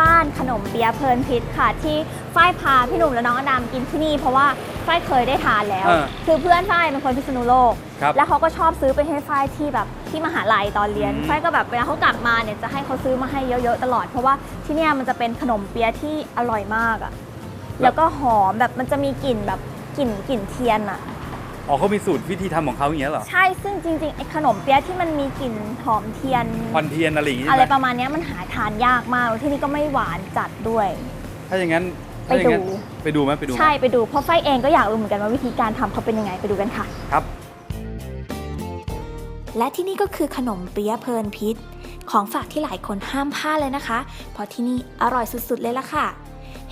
บ้านขนมเปี๊ยะเพลินพิษค่ะ ที่ฝ้ายพาพี่หนุ่มและน้องอดามกินที่นี่ เพราะว่าฝ้ายเคยได้ทานแล้ว เออคือเพื่อนฝ้ายเป็นคนพิษณุโลก ครับแล้วเขาก็ชอบซื้อไปให้ฝ้ายที่แบบที่มหาลัยตอนเรียนอืมฝ้ายก็แบบเวลาเขากลับมาเนี่ยจะให้เขาซื้อมาให้เยอะๆตลอด เพราะว่าที่เนี่ยมันจะเป็นขนมเปี๊ยะที่อร่อยมากอะแล้วก็หอมแบบมันจะมีกลิ่นแบบกลิ่นกลิ่นเทียนอะ อ๋อเขามีสูตรวิธีทำของเขาอย่างเงี้ยเหรอ ใช่ซึ่งจริงๆไอ้ขนมเปี๊ยะที่มันมีกลิ่นหอมเทียน ควันเทียนอะไรอย่างงี้อะไรใช่ไหมประมาณเนี้ยมันหาทานยากมากแล้วที่นี่ก็ไม่หวานจัดด้วย ถ้าอย่างนั้นถ้าอย่างนั้นไปดูไปดูไหมไปดูไหมใช่ไปดูเพราะไฟเองก็อยากรู้เหมือนกันว่าวิธีการทำเขาเป็นยังไงไปดูกันค่ะ ครับ และที่นี่ก็คือขนมเปี๊ยะเพลินพิษ ของฝากที่หลายคนห้ามพลาดเลยนะคะ เพราะที่นี่อร่อยสุดๆเลยล่ะค่ะ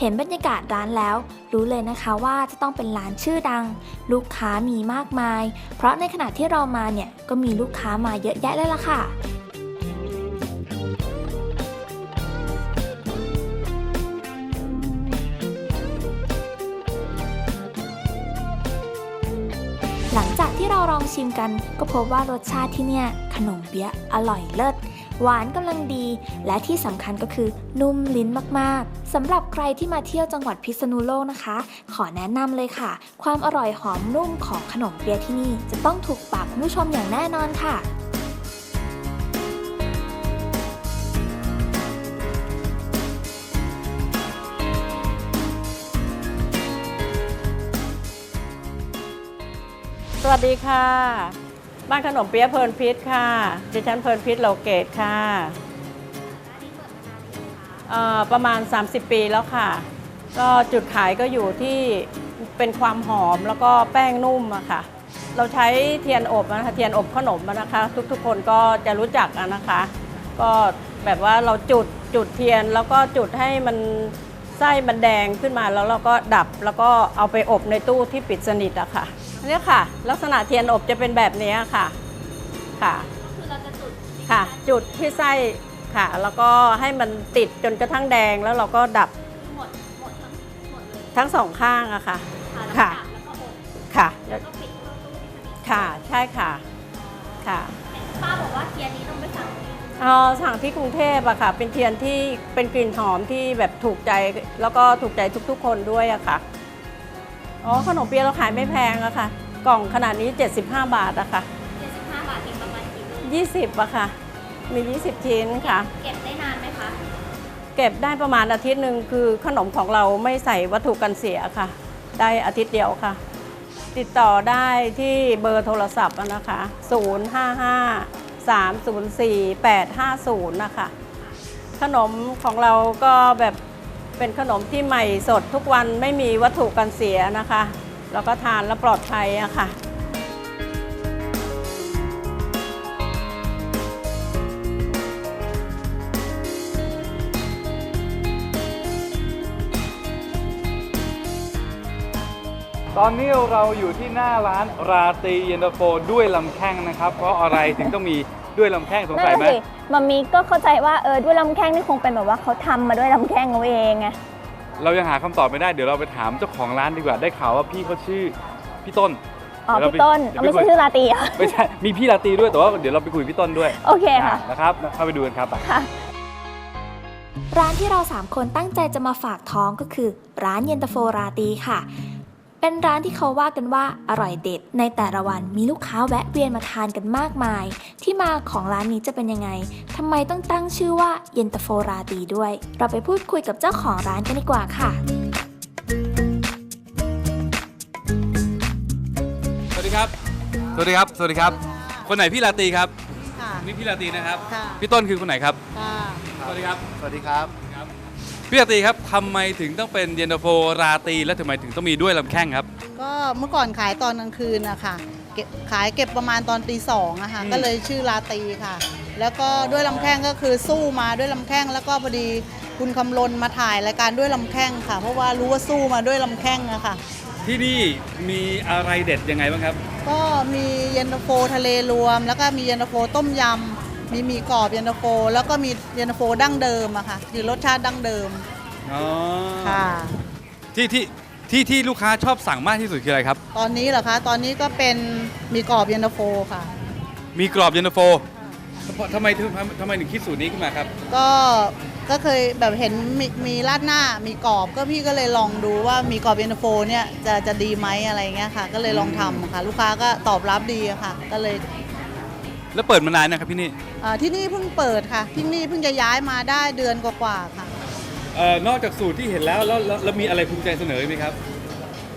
เห็นบรรยากาศร้านแล้ว รู้เลยนะคะว่าจะต้องเป็นร้านชื่อดัง ลูกค้ามีมากมาย เพราะในขณะที่เรามาเนี่ยก็มีลูกค้ามาเยอะแยะเลยล่ะค่ะหลังจากที่เราลองชิมกันก็พบว่ารสชาติที่เนี่ยขนมเปี๊ยะอร่อยเลิศ หวานกำลังดี และที่สำคัญก็คือนุ่มลิ้นมากๆสำหรับใครที่มาเที่ยวจังหวัดพิษณุโลกนะคะ ขอแนะนำเลยค่ะ ความอร่อยหอมนุ่มของขนมเปี๊ยะที่นี่ จะต้องถูกปากคุณผู้ชมอย่างแน่นอนค่ะสวัสดีค่ะ บ้านขนมเปี๊ยะเพลินพิษค่ะ ดิฉันเพลินพิษโลเกตค่ะเอ่อประมาณ 30 ปีแล้วค่ะ ก็จุดขายก็อยู่ที่เป็นความหอมแล้วก็แป้งนุ่มอะค่ะ เราใช้เทียนอบนะคะเทียนอบขนมนะคะ ทุกๆ คนก็จะรู้จักอะนะคะ ก็แบบว่าเราจุดจุดเทียนแล้วก็จุดให้มันไส้มันแดงขึ้นมาแล้วเราก็ดับแล้วก็เอาไปอบในตู้ที่ปิดสนิทอะค่ะ อันนี้ค่ะ ลักษณะเทียนอบจะเป็นแบบนี้ค่ะค่ะค่ะ จุดที่ไส้ค่ะ แล้วก็ให้มันติดจนกระทั่งแดงแล้วเราก็ดับทั้งสองข้างอะค่ะค่ะค่ะค่ะใช่ค่ะค่ะป้าบอกว่าเทียนนี้ต้องไปสั่งเอ่อสั่งที่กรุงเทพอะค่ะ เป็นเทียนที่เป็นกลิ่นหอมที่แบบถูกใจแล้วก็ถูกใจทุกๆ คนด้วยอะค่ะ อ๋อขนมเปี๊ยะเราขายไม่แพงอะค่ะ กล่องขนาดนี้ 75 บาทอะค่ะ 75 บาทมีประมาณกี่ลูก20อะค่ะ มี 20 ชิ้นค่ะ เก็บได้นานไหมคะ เก็บได้ประมาณอาทิตย์หนึ่งคือขนมของเราไม่ใส่วัตถุกันเสียค่ะ ได้อาทิตย์เดียวค่ะ ติดต่อได้ที่เบอร์โทรศัพท์อะนะคะ 055 304 850 นะคะ ขนมของเราก็แบบ เป็นขนมที่ใหม่สดทุกวันไม่มีวัตถุกันเสียนะคะ แล้วก็ทานแล้วปลอดภัยอะค่ะตอนนี้เราอยู่ที่หน้าร้านราตรีเย็นตาโฟด้วยลำแข้งนะครับ เพราะอะไรถึงต้องมี ด้วยลำแข้งสงนั่นสัยน่ะไหมสิมามีก็เข้าใจว่าเออด้วยลำแข้งนี่คงเป็นแบบว่าเขาทำมาด้วยลำแข้งเอาเองไงเรายังหาคำตอบไม่ได้เดี๋ยวเราไปถามเจ้าของร้านดีกว่าได้ข่าวว่าพี่เขาชื่อพี่ต้น อ๋อเดี๋ยวเราพี่ต้นเดี๋ยวไม่ไปคุใช่ย ชื่อลาตรีเหรอไม่ใช่มีพี่ราตรีด้วยแต่ว่าเดี๋ยวเราไปคุยกับพี่ต้นด้วยโอเคค่ะอะนะครับเข้าไปดูกันครับค่ะร้านที่เรา 3 คนตั้งใจจะมาฝากท้องก็คือ ร้านเย็นตาโฟราตรีค่ะ เป็นร้านที่เขาว่ากันว่าอร่อยเด็ด ในแต่ละวันมีลูกค้าแวะเวียนมาทานกันมากมาย ที่มาของร้านนี้จะเป็นยังไงทำไมต้องตั้งชื่อว่าเย็นตาโฟราตรีด้วย เราไปพูดคุยกับเจ้าของร้านกันดีกว่าค่ะ สวัสดีครับ สวัสดีครับ สวัสดีครับ คนไหนพี่ราตรีครับ ค่ะ นี่พี่ราตรีนะครับ ค่ะ พี่ต้นคือคนไหนครับ ค่ะ สวัสดีครับ สวัสดีครับ พี่ราตรีครับทำไมถึงต้องเป็นเย็นตาโฟราตรีและทำไมถึงต้องมีด้วยลำแข้งครับ ก็เมื่อก่อนขายตอนกลางคืนนะคะเก็บขายเก็บประมาณตอนตีสองอะค่ะอืม ก็เลยชื่อลาตรีค่ะ แล้วก็ด้วยลำแข้งก็คือสู้มาด้วยลำแข้งแล้วก็พอดีคุณคำลนมาถ่ายรายการด้วยลำแข้งค่ะ เพราะว่ารู้ว่าสู้มาด้วยลำแข้งอะค่ะ ที่นี่มีอะไรเด็ดยังไงบ้างครับ ก็มีเย็นตาโฟทะเลรวม แล้วก็มีเย็นตาโฟต้มยำ มีหมีกรอบเย็นตาโฟ แล้วก็มีเย็นตาโฟดั้งเดิมอะค่ะคือรสชาติดั้งเดิมอ๋อค่ะ ที่ที่ที่ที่ลูกค้าชอบสั่งมากที่สุดคืออะไรครับ ตอนนี้เหรอคะตอนนี้ก็เป็นหมีกรอบเย็นตาโฟค่ะ มีกรอบเย็นตาโฟทำไมถึงทำไมถึงคิดสูตรนี้ขึ้นมาครับ ก็กก็เคยแบบเห็นมีมีราดหน้ามีกรอบก็พี่ก็เลยลองดูว่ามีกรอบเย็นตาโฟเนี่ยจะจะดีไหมอะไรเงี้ยค่ะ ก็เลยลองทำค่ะ ลูกค้าก็ตอบรับดีอะค่ะ ก็เลย แล้วเปิดมานานนะครับพี่นี่เอ่อที่นี่เพิ่งเปิดค่ะ ที่นี่เพิ่งจะย้ายมาได้เดือนกว่าๆค่ะ เอ่อนอกจากสูตรที่เห็นแล้วแล้วแล้วแล้วมีอะไรภูมิใจเสนอไหมครับ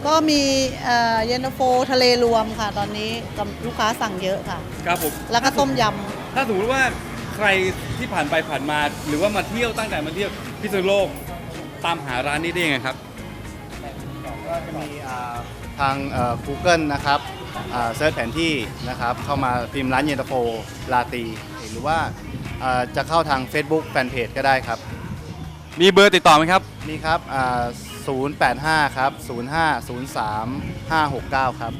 ก็มีเอ่อเย็นตาโฟทะเลรวมค่ะ ตอนนี้กับลูกค้าสั่งเยอะค่ะ ครับผม แล้วก็ต้มยถ้าสมมติว่าใครที่ผ่านไปผ่านมา หรือว่ามาเที่ยวตั้งแต่มาเที่ยวพิษณุโลกตามหาร้านนี้ได้ยังไงครับ ก็จะมีอ่า ทางเอ่อ Google นะครับอ่าเซิร์ชแผนที่นะครับเข้ามาพิมพ์ร้านเย็นตาโฟลาตีหรือว่าอ่าจะเข้าทาง Facebook แฟนเพจก็ได้ครับ มีเบอร์ติดต่อไหมครับนี่ครับอ่า085 ครับ 0503 569 ครับ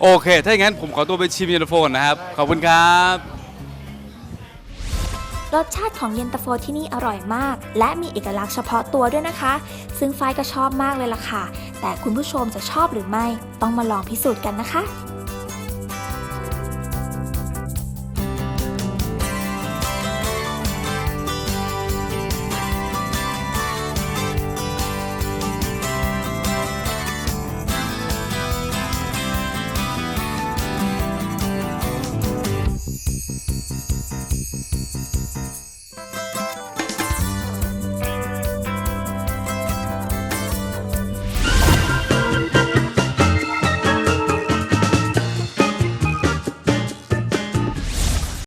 โอเค ถ้าอย่างนั้นผมขอตัวไปชิมเย็นตาโฟก่อนนะครับ ขอบคุณครับ รสชาติของเย็นตาโฟที่นี่อร่อยมาก และมีเอกลักษณ์เฉพาะตัวด้วยนะคะ ซึ่งฝ้ายก็ชอบมากเลยล่ะค่ะ แต่คุณผู้ชมจะชอบหรือไม่ ต้องมาลองพิสูจน์กันนะคะ